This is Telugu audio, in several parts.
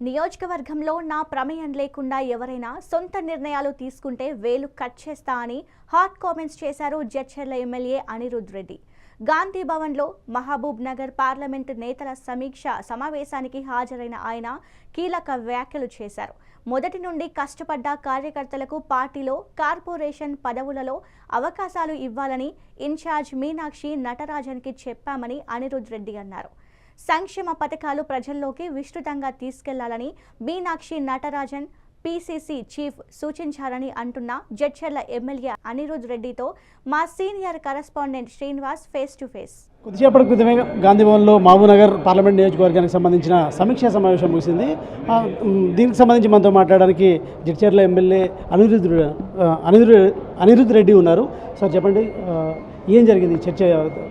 నియోజకవర్గంలో నా ప్రమేయం లేకుండా ఎవరైనా సొంత నిర్ణయాలు తీసుకుంటే వేలు కట్ చేస్తా అని హాట్ కామెంట్స్ చేశారు జడ్చర్ల ఎమ్మెల్యే అనిరుద్ రెడ్డి. గాంధీ భవన్లో మహబూబ్ నగర్ పార్లమెంట్ నేతల సమీక్ష సమావేశానికి హాజరైన ఆయన కీలక వ్యాఖ్యలు చేశారు. మొదటి నుండి కష్టపడ్డ కార్యకర్తలకు పార్టీలో కార్పొరేషన్ పదవులలో అవకాశాలు ఇవ్వాలని ఇన్ఛార్జ్ మీనాక్షి నటరాజన్కి చెప్పామని అనిరుద్ రెడ్డి అన్నారు. సంక్షేమ పథకాలు ప్రజల్లోకి విస్తృతంగా తీసుకెళ్ళాలని మీనాక్షి నటరాజన్ పీసీసీ చీఫ్ సూచించారని అంటున్న జడ్చర్ల ఎమ్మెల్యే అనిరుద్ రెడ్డితో మా senior correspondent Srinivas face to face. కొద్దిసేపటి క్రితమే గాంధీభవన్లో మహబూబ్నగర్ పార్లమెంట్ నియోజకవర్గానికి సంబంధించిన సమీక్షా సమావేశం ముగిసింది. దీనికి సంబంధించి మనతో మాట్లాడడానికి జడ్చర్ల ఎమ్మెల్యే అనిరుద్ అనిరుద్ అనిరుద్ రెడ్డి ఉన్నారు. సార్ చెప్పండి ఏం జరిగింది ఈ చర్చ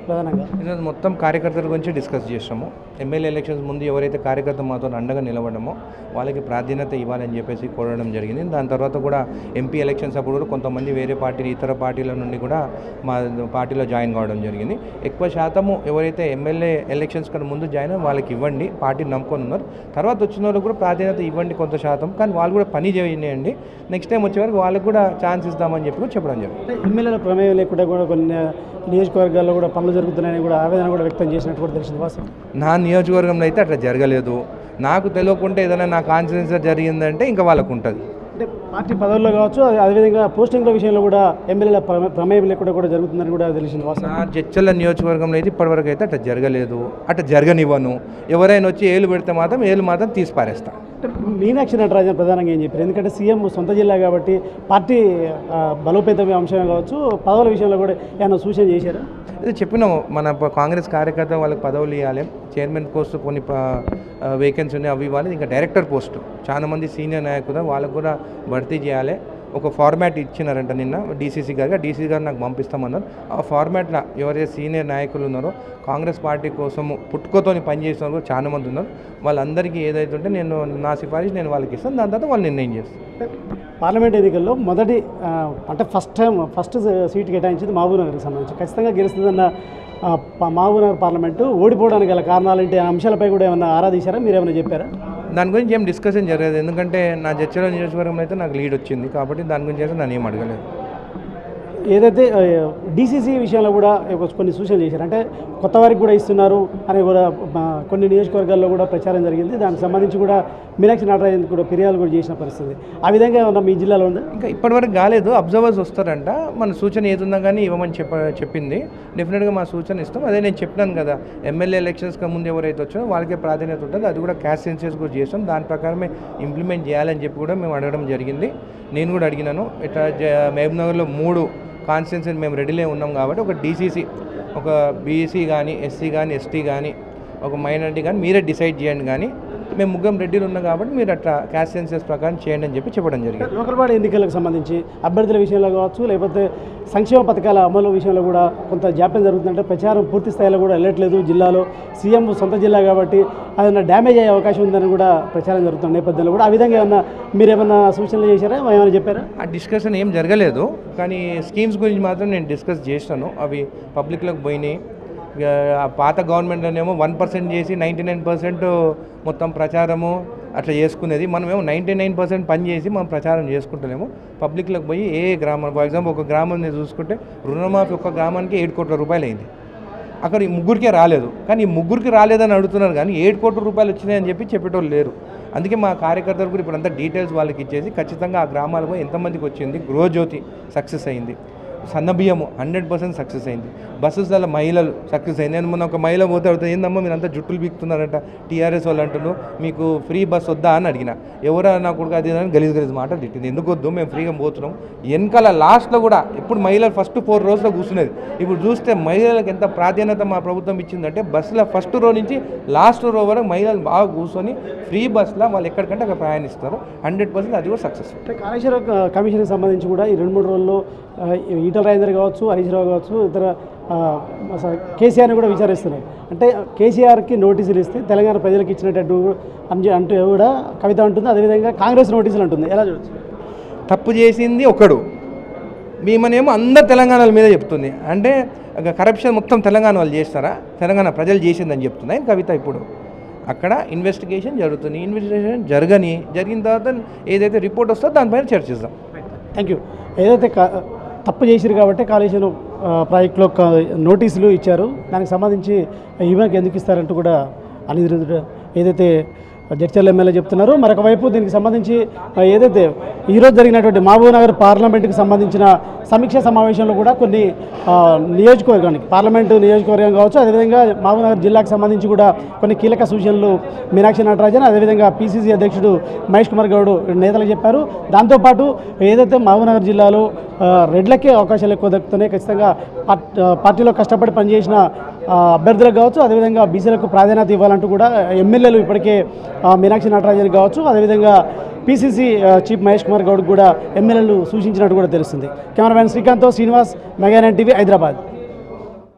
ప్రధానంగా? ఈరోజు మొత్తం కార్యకర్తల గురించి డిస్కస్ చేసాము ఎమ్మెల్యే ఎలక్షన్స్ ముందు ఎవరైతే కార్యకర్త మాతో అండగా నిలబడమో వాళ్ళకి ప్రాధాన్యత ఇవ్వాలని చెప్పేసి కోరడం జరిగింది. దాని తర్వాత కూడా ఎంపీ ఎలక్షన్స్ అప్పుడు కూడా కొంతమంది వేరే పార్టీ ఇతర పార్టీల నుండి కూడా మా పార్టీలో జాయిన్ కావడం జరిగింది. ఎక్కువ శాతము ఎవరైతే ఎమ్మెల్యే ఎలక్షన్స్ కన్నా ముందు జాయిన్ వాళ్ళకి ఇవ్వండి పార్టీని నమ్ముకొని ఉన్నారు. తర్వాత వచ్చిన వాళ్ళకి కూడా ప్రాధాన్యత ఇవ్వండి కొంత శాతం కానీ వాళ్ళు కూడా పని చేయండి. నెక్స్ట్ టైం వచ్చే వరకు వాళ్ళకి కూడా ఛాన్స్ ఇస్తామని చెప్పి కూడా చెప్పడం జరిగింది. ఎమ్మెల్యేల ప్రమేయం లేకుండా కూడా కొన్ని నియోజకవర్గాల్లో కూడా పనులు జరుగుతున్నాయని కూడా ఆవేదన కూడా వ్యక్తం చేసినట్టు కూడా తెలిసింది. వాస్తవం నా నియోజకవర్గంలో అయితే అట్లా జరగలేదు. నాకు తెలియకుంటే ఏదైనా నా కాన్ఫిడెన్స్ జరిగిందంటే ఇంకా వాళ్ళకు ఉంటుంది. అంటే పార్టీ పదవుల్లో కావచ్చు అదే- అదేవిధంగా పోస్టింగ్ల విషయంలో కూడా ఎమ్మెల్యేల ప్రమే- ప్రమేయం లేకుండా కూడా జరుగుతుందని కూడా తెలిసింది నా జడ్చల్ల నియోజకవర్గంలో అయితే ఇప్పటివరకు అయితే అట్లా జరగలేదు. అట్లా జరగనివ్వను. ఎవరైనా వచ్చి ఏలు పెడితే మాత్రం ఏలు మాత్రం తీసి పారేస్తా అంటే మీనాక్షి నటరాజన్ ప్రధానంగా ఏం చెప్పారు? ఎందుకంటే సీఎం సొంత జిల్లా కాబట్టి పార్టీ బలోపేతమే అంశమే కావచ్చు పదవుల విషయంలో కూడా ఏమైనా సూచన చేశారు? ఇది చెప్పినాము మన కాంగ్రెస్ కార్యకర్త వాళ్ళకి పదవులు ఇవ్వాలి చైర్మన్ పోస్ట్ కొన్ని వేకెన్సీ ఉన్నాయి అవి ఇవ్వాలి ఇంకా డైరెక్టర్ పోస్ట్. చాలా మంది సీనియర్ నాయకులు వాళ్ళకు కూడా భర్తీ చేయాలి. ఒక ఫార్మాట్ ఇచ్చినారంట నిన్న డీసీసీ గారికి డీసీ గారు నాకు పంపిస్తామన్నారు. ఆ ఫార్మాట్లో ఎవరైతే సీనియర్ నాయకులు ఉన్నారో కాంగ్రెస్ పార్టీ కోసం పుట్టుకతోని పనిచేసిన వాళ్ళు చాలా మంది ఉన్నారు. వాళ్ళందరికీ ఏదైతే ఉంటే నేను నా సిఫారసు నేను వాళ్ళకి ఇస్తాను. దాని తర్వాత వాళ్ళు నిర్ణయం చేస్తాను పార్లమెంట్ ఎన్నికల్లో మొదటి అంటే ఫస్ట్ టైం ఫస్ట్ సీట్ కేటాయించింది మహబూబ్ నగర్కి సంబంధించి. ఖచ్చితంగా గెలుస్తుందన్న ఆ, మహబూబ్ నగర్ పార్లమెంటు ఓడిపోవడానికి గల కారణాలు ఏంటి అంశాలపై కూడా ఏమైనా ఆరాధించారా మీరు ఏమైనా చెప్పారా? దాని గురించి ఏం డిస్కషన్ జరగదు ఎందుకంటే నా చర్చలో నియోజకవర్గం అయితే నాకు లీడ్ వచ్చింది. కాబట్టి దాని గురించి అయితే నన్ను ఏం అడగలేదు. ఏదైతే డీసీసీ విషయంలో కూడా ఒక కొన్ని సూచనలు చేశారు. అంటే కొత్త వారికి కూడా ఇస్తున్నారు. అని కూడా కొన్ని నియోజకవర్గాల్లో కూడా ప్రచారం జరిగింది. దానికి సంబంధించి కూడా మీనాక్షి నటరాజన్ కూడా ఫిర్యాదు కూడా చేసిన పరిస్థితి. ఆ విధంగా ఉన్న మీ జిల్లాలో ఉంది? ఇంకా ఇప్పటివరకు కాలేదు. అబ్జర్వర్స్ వస్తారంట. మన సూచన ఏదున్నా కానీ ఇవ్వమని చెప్ప చెప్పింది. డెఫినెట్గా మా సూచన ఇస్తాం. అదే నేను చెప్పినాను కదా ఎమ్మెల్యే ఎలక్షన్స్కి ముందు ఎవరైతే వచ్చారో వాళ్ళకే ప్రాధాన్యత ఉంటుంది. అది కూడా క్యాస్ట్ సెన్సెస్ కూడా చేస్తాం. దాని ప్రకారమే ఇంప్లిమెంట్ చేయాలని చెప్పి కూడా మేము అడగడం జరిగింది. నేను కూడా అడిగినాను. ఇట్లా జ- మూడు కాన్స్టిట్యున్సీ మేము రెడీలే ఉన్నాం కాబట్టి ఒక డీసీసీ ఒక బీసీ కానీ ఎస్సీ కానీ ఎస్టీ కానీ ఒక మైనారిటీ కానీ మీరే డిసైడ్ చేయండి కానీ మేము ముగ్గురం రెడ్డిలు ఉన్నాం కాబట్టి మీరు అట్లా క్యాస్ట్ సెన్సెస్ ప్రకారం చేయండి అని చెప్పి చెప్పడం జరిగింది. లోకల్ బాడీ ఎన్నికలకు సంబంధించి అభ్యర్థుల విషయంలో కావచ్చు లేకపోతే సంక్షేమ పథకాల అమలు విషయంలో కూడా కొంత జాప్యం జరుగుతుందంటే ప్రచారం పూర్తి స్థాయిలో కూడా వెళ్ళట్లేదు జిల్లాలో. సీఎం సొంత జిల్లా కాబట్టి అదన్నా డ్యామేజ్ అయ్యే అవకాశం ఉందని కూడా ప్రచారం జరుగుతున్న నేపథ్యంలో కూడా ఆ విధంగా ఏమన్నా మీరు ఏమన్నా సూచనలు చేశారా? ఏమైనా చెప్పారా? ఆ డిస్కషన్ ఏం జరగలేదు. కానీ స్కీమ్స్ గురించి మాత్రం నేను డిస్కస్ చేస్తాను అవి పబ్లిక్లోకి పోయినాయి. పాత గవర్నమెంట్లోనేమో వన్ పర్సెంట్ చేసి నైంటీ నైన్ పర్సెంట్ మొత్తం ప్రచారము అట్లా చేసుకునేది. మనమేమో నైంటీ నైన్ పర్సెంట్ పని చేసి మనం ప్రచారం చేసుకుంటలేము. పబ్లిక్లోకి పోయి ఏ గ్రామం ఫర్ ఎగ్జాంపుల్ ఒక గ్రామం చూసుకుంటే రుణమాఫీ ఒక గ్రామానికి ఏడు కోట్ల రూపాయలు అయింది. అక్కడ ఈ ముగ్గురికే రాలేదు. కానీ ఈ ముగ్గురికి రాలేదని అడుగుతున్నారు కానీ ఏడు కోట్ల రూపాయలు వచ్చినాయని చెప్పి చెప్పేటోళ్ళు లేరు. అందుకే మా కార్యకర్తలు కూడా ఇప్పుడు అంతా డీటెయిల్స్ వాళ్ళకి ఇచ్చేసి ఖచ్చితంగా ఆ గ్రామాలకు ఎంతమందికి వచ్చింది? గృహజ్యోతి సక్సెస్ అయింది. సన్నబియ్యము హండ్రెడ్ పర్సెంట్ సక్సెస్ అయింది. బస్సెస్లలో మహిళలు సక్సెస్ అయింది. నేను మొన్న ఒక మహిళ పోతే అడుగుతా ఏందమ్మా మీరు అంతా జుట్టులు బీక్తున్నారంట టీఆర్ఎస్ వాళ్ళు అంటున్నారు మీకు ఫ్రీ బస్ వద్దా? అని అడిగిన. ఎవరా నా కొడుకు అది అని గలీజ్ గలీజ్ మాట తిట్టింది. ఎందుకు వద్దు మేము ఫ్రీగా పోతున్నాం. వెనకాల లాస్ట్లో కూడా ఇప్పుడు మహిళలు ఫస్ట్ ఫోర్ రోజులో కూర్చునేది. ఇప్పుడు చూస్తే మహిళలకు ఎంత ప్రాధాన్యత మా ప్రభుత్వం ఇచ్చిందంటే బస్సులో ఫస్ట్ రో నుంచి లాస్ట్ రో వరకు మహిళలు బాగా కూర్చొని ఫ్రీ బస్సులో వాళ్ళు ఎక్కడికంటే అక్కడ ప్రయాణిస్తారు. హండ్రెడ్ పర్సెంట్ అది కూడా సక్సెస్. అంటే కాళేశ్వర కమిషన్కి సంబంధించి కూడా ఈ రెండు మూడు రోజుల్లో ఈటల రాజేందర్ కావచ్చు హరీష్ రావు కావచ్చు ఇతర కేసీఆర్ని కూడా విచారిస్తున్నారు. అంటే కేసీఆర్కి నోటీసులు ఇస్తే తెలంగాణ ప్రజలకు ఇచ్చినట్టు అని అంటూ కూడా కవిత అంటుంది. అదేవిధంగా కాంగ్రెస్ నోటీసులు అంటుంది. ఎలా చూడొచ్చు? తప్పు చేసింది ఒకడు. మేమనేమో అందరు తెలంగాణల మీద చెప్తుంది. అంటే కరప్షన్ మొత్తం తెలంగాణ వాళ్ళు చేస్తారా? తెలంగాణ ప్రజలు చేసిందని చెప్తున్నాయి కవిత ఇప్పుడు? అక్కడ ఇన్వెస్టిగేషన్ జరుగుతుంది. ఇన్వెస్టిగేషన్ జరగని జరిగిన తర్వాత ఏదైతే రిపోర్ట్ వస్తుందో దానిపైన చర్చిద్దాం థ్యాంక్ యూ ఏదైతే తప్పు చేసిరు కాబట్టి కాళేశ్వరం ప్రాజెక్టులో నోటీసులు ఇచ్చారు. దానికి సంబంధించి ఈమెకి ఎందుకు ఇస్తారంటూ కూడా అనిరుద్ధుడు ఏదైతే జడ్చర్ల ఎమ్మెల్యే చెప్తున్నారు. మరొక వైపు దీనికి సంబంధించి ఏదైతే ఈరోజు జరిగినటువంటి మహబూబ్నగర్ పార్లమెంటుకి పార్లమెంట్కి సంబంధించిన సమీక్ష సమావేశంలో కూడా కొన్ని నియోజకవర్గానికి పార్లమెంటు నియోజకవర్గం కావచ్చు అదేవిధంగా మహబూబ్నగర్ జిల్లాకు సంబంధించి కూడా కొన్ని కీలక సూచనలు మీనాక్షి నటరాజన్ అదేవిధంగా పీసీసీ అధ్యక్షుడు మహేష్ కుమార్ గౌడ్ నేతలు చెప్పారు. దాంతోపాటు ఏదైతే మహబూబ్నగర్ జిల్లాలో రెడ్లకే అవకాశాలు ఎక్కువ దక్కుతున్నాయి ఖచ్చితంగా పార్టీలో కష్టపడి పనిచేసిన అభ్యర్థులకు కావచ్చు అదేవిధంగా బీసీలకు ప్రాధాన్యత ఇవ్వాలంటూ కూడా ఎమ్మెల్యేలు ఇప్పటికే మీనాక్షి నటరాజన్ కావచ్చు అదేవిధంగా పీసీసీ చీఫ్ మహేష్ కుమార్ గౌడ్ కూడా ఎమ్మెల్యేలు సూచించినట్టు కూడా తెలుస్తుంది. Cameraman శ్రీకాంత్తో Srinivas mega nine TV Hyderabad.